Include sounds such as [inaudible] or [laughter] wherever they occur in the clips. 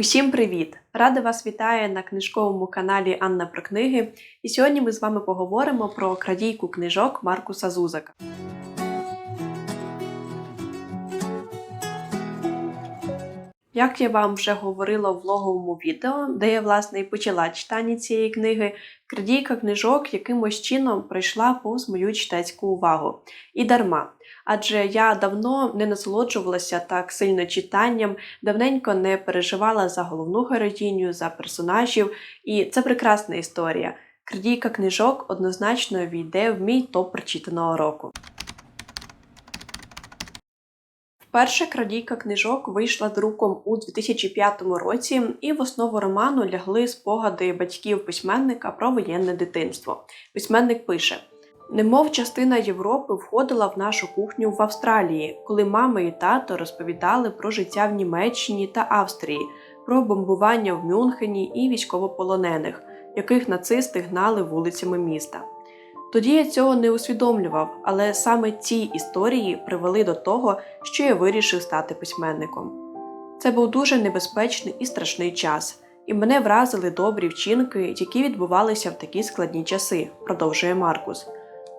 Усім привіт! Рада вас вітає на книжковому каналі Анна про книги. І сьогодні ми з вами поговоримо про крадійку книжок Маркуса Зузака. Як я вам вже говорила в влоговому відео, де я власне і почала читання цієї книги, крадійка книжок якимось чином прийшла повз мою читацьку увагу. І дарма. Адже я давно не насолоджувалася так сильно читанням, давненько не переживала за головну героїню, за персонажів, і це прекрасна історія. Крадійка книжок однозначно війде в мій топ прочитаного року. Перша крадійка книжок вийшла друком у 2005 році, і в основу роману лягли спогади батьків письменника про воєнне дитинство. Письменник пише: Немов частина Європи входила в нашу кухню в Австралії, коли мама і тато розповідали про життя в Німеччині та Австрії, про бомбування в Мюнхені і військовополонених, яких нацисти гнали вулицями міста. Тоді я цього не усвідомлював, але саме ці історії привели до того, що я вирішив стати письменником. Це був дуже небезпечний і страшний час, і мене вразили добрі вчинки, які відбувалися в такі складні часи, продовжує Маркус.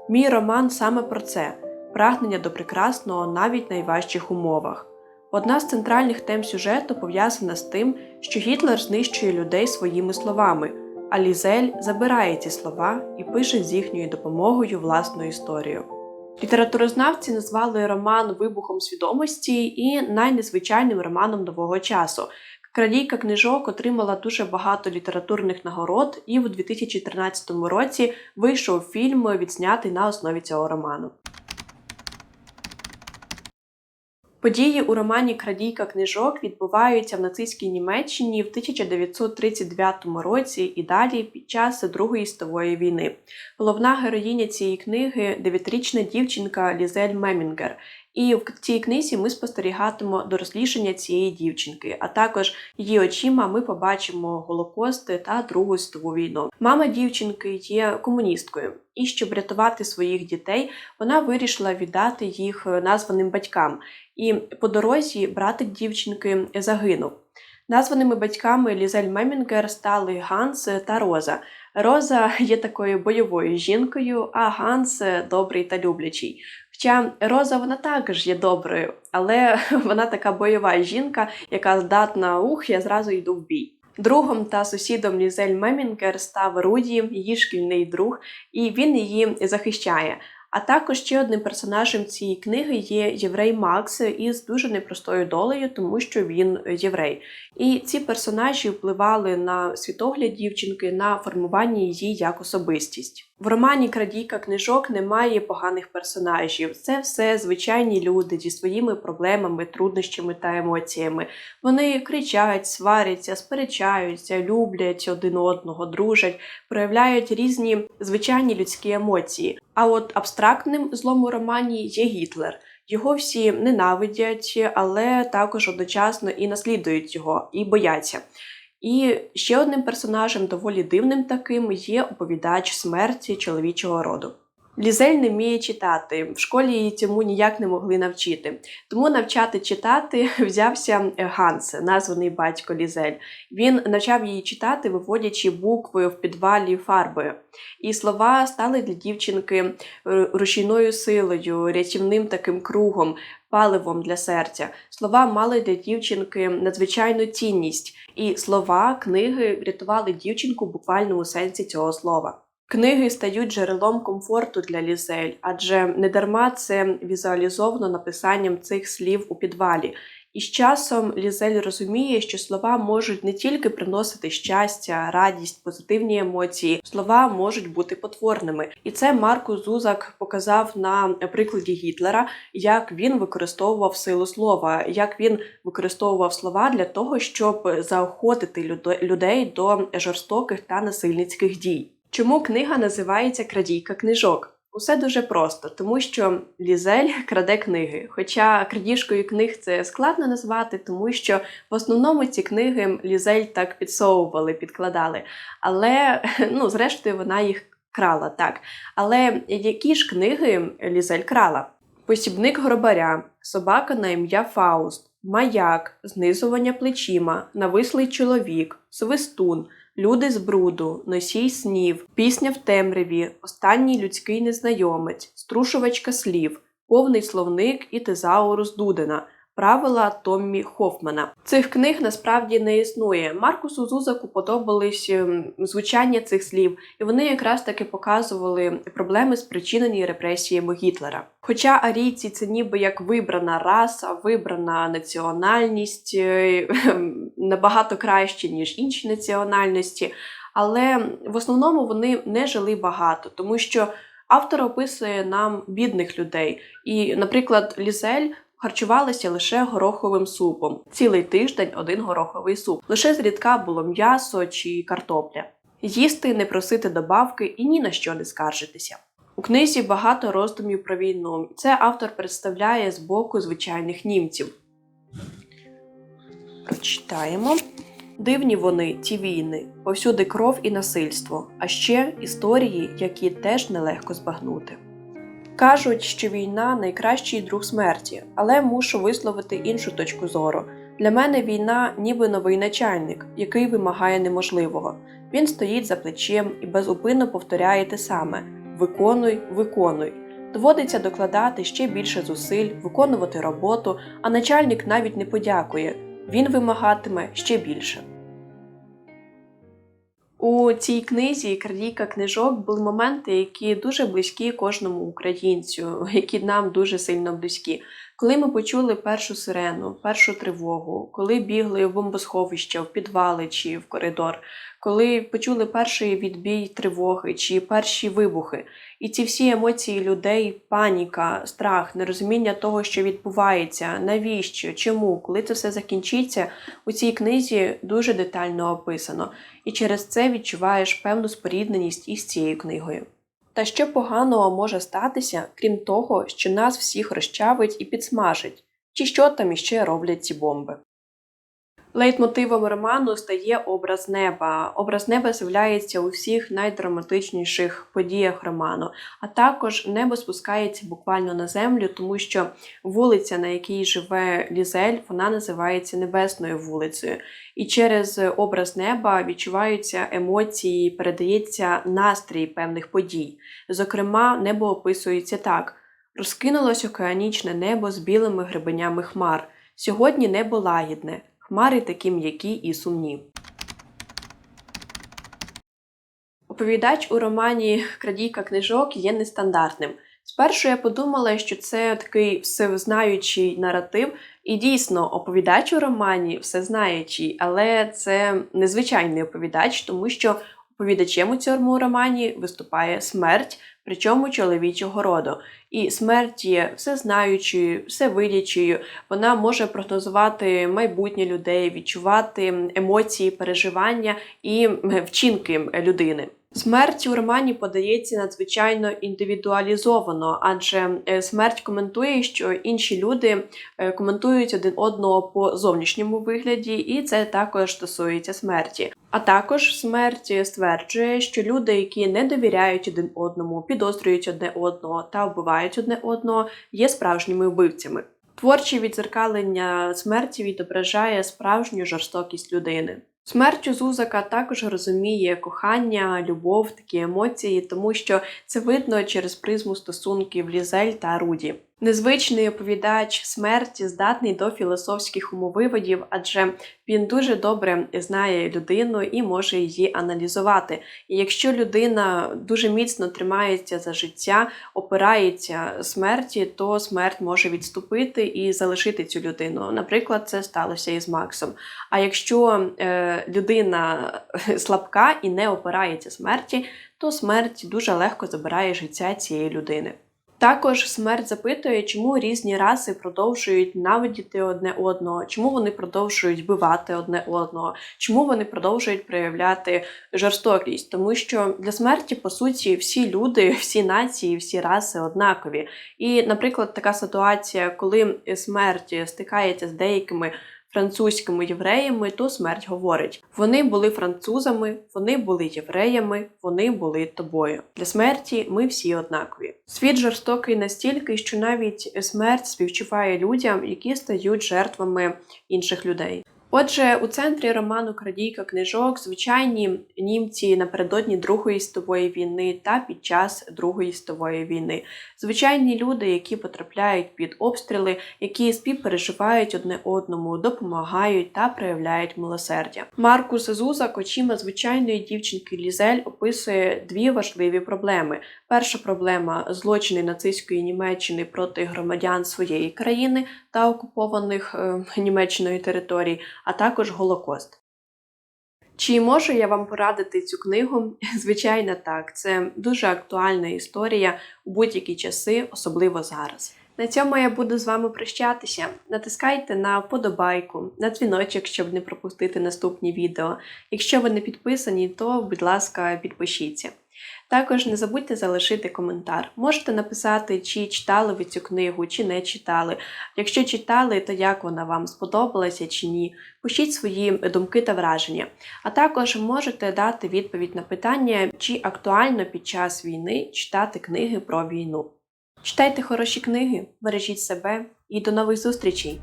Мій роман саме про це прагнення до прекрасного навіть в найважчих умовах. Одна з центральних тем сюжету пов'язана з тим, що Гітлер знищує людей своїми словами, а Лізель забирає ці слова і пише з їхньою допомогою власну історію. Літературознавці назвали роман Вибухом свідомості і найнезвичайним романом нового часу. Крадійка книжок отримала дуже багато літературних нагород, і в 2013 році вийшов фільм, відзнятий на основі цього роману. Події у романі Крадійка книжок відбуваються в нацистській Німеччині в 1939 році і далі під час Другої світової війни. Головна героїня цієї книги дев'ятирічна дівчинка Лізель Мемінгер. І в цій книзі ми спостерігатимо дорослішання цієї дівчинки, а також її очима ми побачимо Голокости та Другу світову війну. Мама дівчинки є комуністкою, і щоб врятувати своїх дітей, вона вирішила віддати їх названим батькам. І по дорозі братик дівчинки загинув. Названими батьками Лізель Мемінгер стали Ганс та Роза. Роза є такою бойовою жінкою, а Ганс добрий та люблячий. Хоча Роза вона також є доброю, але [laughs] вона така бойова жінка, яка здатна ух, я зразу йду в бій. Другом та сусідом Лізель Мемінгер став Руді, її шкільний друг, і він її захищає. А також ще одним персонажем цієї книги є єврей Макс із дуже непростою долею, тому що він єврей. І ці персонажі впливали на світогляд дівчинки, на формування її як особистість. В романі Крадійка книжок немає поганих персонажів. Це все звичайні люди зі своїми проблемами, труднощами та емоціями. Вони кричать, сваряться, сперечаються, люблять один одного, дружать, проявляють різні звичайні людські емоції. А от абстрактним злом у романі є Гітлер. Його всі ненавидять, але також одночасно і наслідують його, і бояться. І ще одним персонажем, доволі дивним таким, є оповідач смерті чоловічого роду. Лізель не вміє читати, в школі її цьому ніяк не могли навчити. Тому навчати читати [laughs] взявся Ганс, названий батько Лізель. Він навчав її читати, виводячи букви в підвалі фарбою. І слова стали для дівчинки е, рушійною силою, рятівним таким кругом, паливом для серця. Слова мали для дівчинки надзвичайну цінність, і слова книги врятували дівчинку в буквальному сенсі цього слова. Книги стають джерелом комфорту для лізель, адже недарма це візуалізовано написанням цих слів у підвалі. І з часом Лізель розуміє, що слова можуть не тільки приносити щастя, радість, позитивні емоції, слова можуть бути потворними. І це Марко Зузак показав на прикладі Гітлера, як він використовував силу слова, як він використовував слова для того, щоб заохотити людей до жорстоких та насильницьких дій. Чому книга називається Крадійка книжок? Усе дуже просто, тому що Лізель [laughs] краде книги. Хоча крадіжкою книг це складно назвати, тому що в основному ці книги Лізель так підсовували, підкладали. Але, [laughs] ну, зрештою, вона їх крала так. Але які ж книги Лізель крала? Посібник гробаря, собака на ім'я Фауст, маяк, знизування плечима, навислий чоловік, свистун, люди з бруду, носій снів, пісня в темряві, останній людський незнайомець, струшувачка слів, повний словник і тезаурус Дудена. Правила Томмі Хофмана цих книг насправді не існує. Маркусу Зузаку подобались ем, звучання цих слів, і вони якраз таки показували проблеми, спричинені репресіями Гітлера. Хоча арійці це ніби як вибрана раса, вибрана національність е, набагато краще ніж інші національності, але в основному вони не жили багато, тому що автор описує нам бідних людей. І, наприклад, Лізель харчувалися лише гороховим супом. Цілий тиждень один гороховий суп. Лише зрідка було м'ясо чи картопля. Їсти, не просити добавки і ні на що не скаржитися. У книзі багато роздумів про війну. Це автор представляє з боку звичайних німців. Прочитаємо. Дивні вони, ті війни, повсюди кров і насильство, а ще історії, які теж нелегко збагнути. Кажуть, що війна найкращий друг смерті, але мушу висловити іншу точку зору. Для мене війна ніби новий начальник, який вимагає неможливого. Він стоїть за плечем і безупинно повторяє те саме: виконуй, виконуй. Доводиться докладати ще більше зусиль, виконувати роботу, а начальник навіть не подякує. Він вимагатиме ще більше. У цій книзі крадійка книжок були моменти, які дуже близькі кожному українцю, які нам дуже сильно близькі. Коли ми почули першу сирену, першу тривогу, коли бігли в бомбосховище, в підвали чи в коридор, коли почули перший відбій тривоги чи перші вибухи, і ці всі емоції людей, паніка, страх, нерозуміння того, що відбувається, навіщо, чому, коли це все закінчиться, у цій книзі дуже детально описано, і через це відчуваєш певну спорідненість із цією книгою. Та що поганого може статися, крім того, що нас всіх розчавить і підсмажить, чи що там іще роблять ці бомби. Лейтмотивом роману стає образ неба. Образ неба з'являється у всіх найдраматичніших подіях роману, а також небо спускається буквально на землю, тому що вулиця, на якій живе Лізель, вона називається Небесною вулицею. І через образ неба відчуваються емоції, передається настрій певних подій. Зокрема, небо описується так: розкинулось океанічне небо з білими гребенями хмар. Сьогодні небо лагідне хмари такі м'які і сумні. Оповідач у романі Крадійка книжок є нестандартним. Спершу я подумала, що це такий всезнаючий наратив, і дійсно оповідач у романі всезнаючий, але це незвичайний оповідач, тому що оповідачем у цьому романі виступає смерть, причому чоловічого роду. І смерть є всезнаючою, всевидячою, вона може прогнозувати майбутнє людей, відчувати емоції, переживання і вчинки людини. Смерть у романі подається надзвичайно індивідуалізовано, адже е, смерть коментує, що інші люди е, коментують один одного по зовнішньому вигляді, і це також стосується смерті. А також смерть стверджує, що люди, які не довіряють один одному, підозрюють одне одного та вбивають одне одного, є справжніми вбивцями. Творче відзеркалення смерті відображає справжню жорстокість людини. Смертю Зузака також розуміє кохання, любов, такі емоції, тому що це видно через призму стосунків Лізель та Руді. Незвичний оповідач смерті здатний до філософських умовиводів, адже він дуже добре знає людину і може її аналізувати. І якщо людина дуже міцно тримається за життя, опирається смерті, то смерть може відступити і залишити цю людину. Наприклад, це сталося із Максом. А якщо е, людина [laughs] слабка і не опирається смерті, то смерть дуже легко забирає життя цієї людини. Також смерть запитує, чому різні раси продовжують навидіти одне одного, чому вони продовжують вбивати одне одного, чому вони продовжують проявляти жорстокість, тому що для смерті, по суті, всі люди, [laughs] всі нації, всі раси однакові. І, наприклад, така ситуація, коли смерть стикається з деякими французькими євреями, то смерть говорить: вони були французами, вони були євреями, вони були тобою. Для смерті ми всі однакові. Світ жорстокий настільки, що навіть смерть співчуває людям, які стають жертвами інших людей. Отже, у центрі роману Крадійка книжок звичайні німці напередодні Другої світової війни та під час Другої світової війни. Звичайні люди, які потрапляють під обстріли, які співпереживають одне одному, допомагають та проявляють милосердя. Маркус Зузак очима звичайної дівчинки Лізель описує дві важливі проблеми. Перша проблема злочини нацистської Німеччини проти громадян своєї країни та окупованих е, Німеччиною територій, а також Голокост. Чи можу я вам порадити цю книгу? [laughs] Звичайно, так. Це дуже актуальна історія у будь-які часи, особливо зараз. На цьому я буду з вами прощатися. Натискайте на вподобайку, на дзвіночок, щоб не пропустити наступні відео. Якщо ви не підписані, то, будь ласка, підпишіться. Також не забудьте залишити коментар. Можете написати, чи читали ви цю книгу, чи не читали. Якщо читали, то як вона вам сподобалася чи ні. Пишіть свої думки та враження. А також можете дати відповідь на питання, чи актуально під час війни читати книги про війну. Читайте хороші книги, бережіть себе і до нових зустрічей!